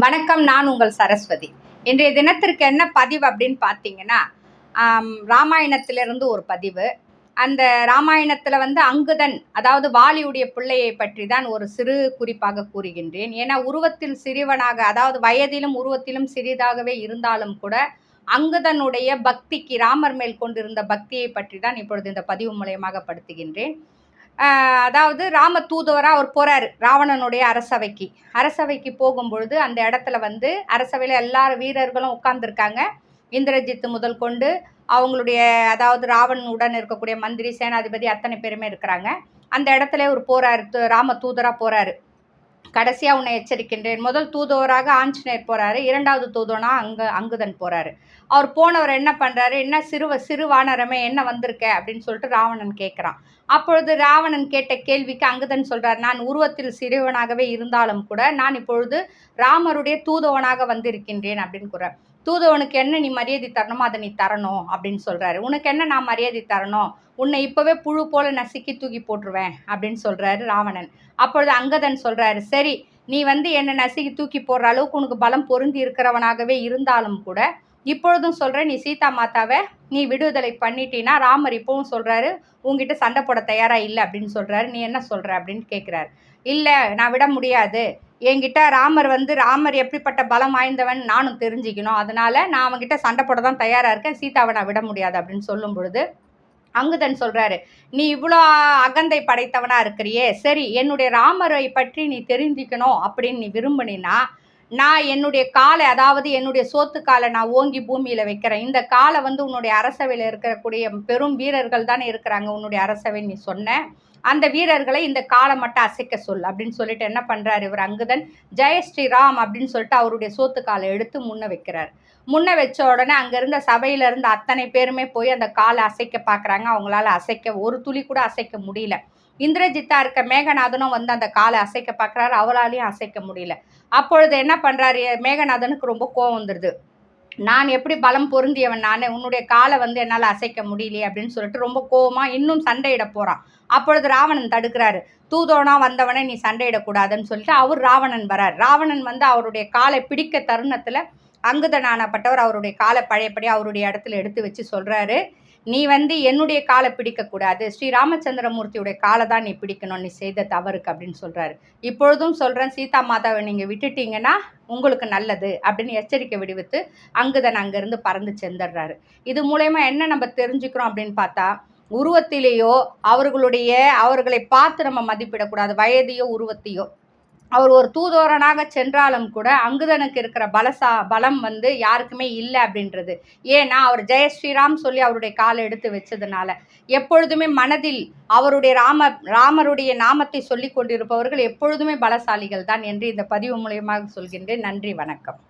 வணக்கம் நான் உங்கள் சரஸ்வதி. இன்றைய தினத்திற்கு என்ன பதிவு அப்படின்னு பார்த்தீங்கன்னா ராமாயணத்திலிருந்து ஒரு பதிவு. அந்த ராமாயணத்தில் வந்து அங்குதன் அதாவது வாலியுடைய பிள்ளையை பற்றி தான் ஒரு சிறு குறிப்பாக கூறுகின்றேன். ஏன்னா உருவத்தில் சிறுவனாக அதாவது வயதிலும் உருவத்திலும் சிறிதாகவே இருந்தாலும் கூட அங்குதனுடைய பக்திக்கு ராமர் மேல் கொண்டிருந்த பக்தியை பற்றி தான் இப்பொழுது இந்த பதிவு மூலயமாக படுத்துகின்றேன். அதாவது ராம தூதுவராக அவர் போகிறார் ராவணனுடைய அரசவைக்கு. அரசவைக்கு போகும்பொழுது அந்த இடத்துல வந்து அரசவையில் எல்லா வீரர்களும் உட்கார்ந்துருக்காங்க. இந்திரஜித் முதல் கொண்டு அவங்களுடைய அதாவது ராவணனுடன் இருக்கக்கூடிய மந்திரி சேனாதிபதி அத்தனை பேருமே இருக்கிறாங்க. அந்த இடத்துல ஒரு போறாரு ராம தூதராக போகிறாரு கடைசியாக உன்னை எச்சரிக்கின்றேன். முதல் தூதுவராக ஆஞ்சநேயர் போகிறாரு இரண்டாவது தூதுவனா அங்கு அங்குதன் போகிறாரு அவர் போனவர் என்ன பண்ணுறாரு என்ன சிறுவ சிறுவானரமே என்ன வந்திருக்க? அப்படின்னு சொல்லிட்டு ராவணன் கேட்குறான் அப்பொழுது ராவணன் கேட்ட கேள்விக்கு அங்குதன் சொல்கிறார் நான் உருவத்தில் சிறுவனாகவே இருந்தாலும் கூட நான் இப்பொழுது ராமருடைய தூதுவனாக வந்திருக்கின்றேன் அப்படின்னு கூறார். தூதவனுக்கு என்ன நீ மரியாதை தரணுமோ அதை நீ தரணும் அப்படின்னு சொல்கிறாரு உனக்கு என்ன நான் மரியாதை தரணும்? உன்னை இப்போவே புழு போல நசுக்கி தூக்கி போட்டுருவேன் அப்படின்னு சொல்கிறாரு ராவணன். அப்பொழுது அங்கதன் சொல்கிறாரு சரி நீ வந்து என்னை நசுக்கி தூக்கி போடுற அளவுக்கு உனக்கு பலம் பொருந்தி இருக்கிறவனாகவே இருந்தாலும் கூட இப்பொழுதும் சொல்கிறேன் நீ சீதா மாதாவை நீ விடுதலை பண்ணிட்டீன்னா ராமர் இப்பவும் சொல்கிறாரு உங்ககிட்ட சண்டை போட தயாராக இல்லை அப்படின்னு சொல்கிறாரு நீ என்ன சொல்கிற அப்படின்னு கேட்குறாரு இல்லை நான் விட முடியாது. என்கிட்ட ராமர் வந்து ராமர் எப்படிப்பட்ட பலம் வாய்ந்தவன் நானும் தெரிஞ்சுக்கணும். அதனால் நான் அவன்கிட்ட சண்டை போட தான் தயாராக இருக்கேன். சீதாவை நான் விட முடியாது அப்படின்னு சொல்லும் பொழுது அங்குதன் சொல்கிறாரு நீ இவ்வளோ அகந்தை படைத்தவனாக இருக்கிறியே. சரி என்னுடைய ராமரை பற்றி நீ தெரிஞ்சுக்கணும் அப்படின்னு நீ விரும்பினா நான் என்னுடைய காலை அதாவது என்னுடைய சோத்து காலை நான் ஓங்கி பூமியில் வைக்கிறேன். இந்த காலை வந்து உன்னுடைய அரசவையில் இருக்கக்கூடிய பெரும் வீரர்கள் தானே இருக்கிறாங்க உன்னுடைய அரசவை நீ சொன்ன. அந்த வீரர்களை இந்த காலை மட்டும் அசைக்க சொல் அப்படின்னு சொல்லிட்டு என்ன பண்ணுறாரு இவர்? அங்குதன் ஜெய ஸ்ரீராம் அப்படின்னு சொல்லிட்டு அவருடைய சோத்து காலை எடுத்து முன்ன வைக்கிறார். முன்ன வச்ச உடனே அங்கே இருந்த சபையில இருந்த அத்தனை பேருமே போய் அந்த காலை அசைக்க பார்க்குறாங்க. அவங்களால அசைக்க ஒரு துளி கூட அசைக்க முடியல. இந்திரஜித்தா இருக்க மேகநாதனும் வந்து அந்த காலை அசைக்க பார்க்குறாரு. அவராலையும் அசைக்க முடியல. அப்பொழுது என்ன பண்ணுறாரு மேகநாதனுக்கு ரொம்ப கோவம் வந்துடுது நான் எப்படி பலம் பொருந்தியவன் நான்? உன்னுடைய காலை வந்து என்னால் அசைக்க முடியலையே அப்படின்னு சொல்லிட்டு ரொம்ப கோவமாக இன்னும் சண்டையிட போகிறான் அப்பொழுது ராவணன் தடுக்கிறாரு. தூதோனா வந்தவனை நீ சண்டையிடக்கூடாதுன்னு சொல்லிட்டு அவர் ராவணன் வரார். ராவணன் வந்து அவருடைய காலை பிடிக்க தருணத்தில் அங்குதனானப்பட்டவர் அவருடைய காலை பழையபடி அவருடைய இடத்துல எடுத்து வச்சு சொல்கிறாரு நீ வந்து என்னுடைய காலை பிடிக்கக்கூடாது. ஸ்ரீ ராமச்சந்திரமூர்த்தியுடைய காலை தான் நீ பிடிக்கணும். நீ செய்த தவறுக்கு அப்படின்னு சொல்கிறாரு இப்பொழுதும் சொல்கிறேன் சீதா மாதாவை நீங்கள் விட்டுட்டீங்கன்னா உங்களுக்கு நல்லது அப்படின்னு எச்சரிக்கை விடுவித்து அங்குதன் அங்கேருந்து பறந்து செந்துடுறாரு இது மூலயமா என்ன நம்ம தெரிஞ்சுக்கிறோம் அப்படின்னு பார்த்தா உருவத்திலேயோ அவர்களுடைய அவர்களை பார்த்து நம்ம மதிப்பிடக்கூடாது. வயதையோ உருவத்தையோ. அவர் ஒரு தூதோரனாக சென்றாலும் கூட அங்குதனுக்கு இருக்கிற பலசா பலம் வந்து யாருக்குமே இல்லை அப்படின்றது. ஏன்னா அவர் ஜெய ஸ்ரீராம் சொல்லி அவருடைய காலை எடுத்து வச்சதுனால. எப்பொழுதுமே மனதில் அவருடைய ராம ராமருடைய நாமத்தை சொல்லி கொண்டிருப்பவர்கள் எப்பொழுதுமே பலசாலிகள் தான் என்று இந்த பதிவு மூலியமாக சொல்கின்றேன். நன்றி வணக்கம்.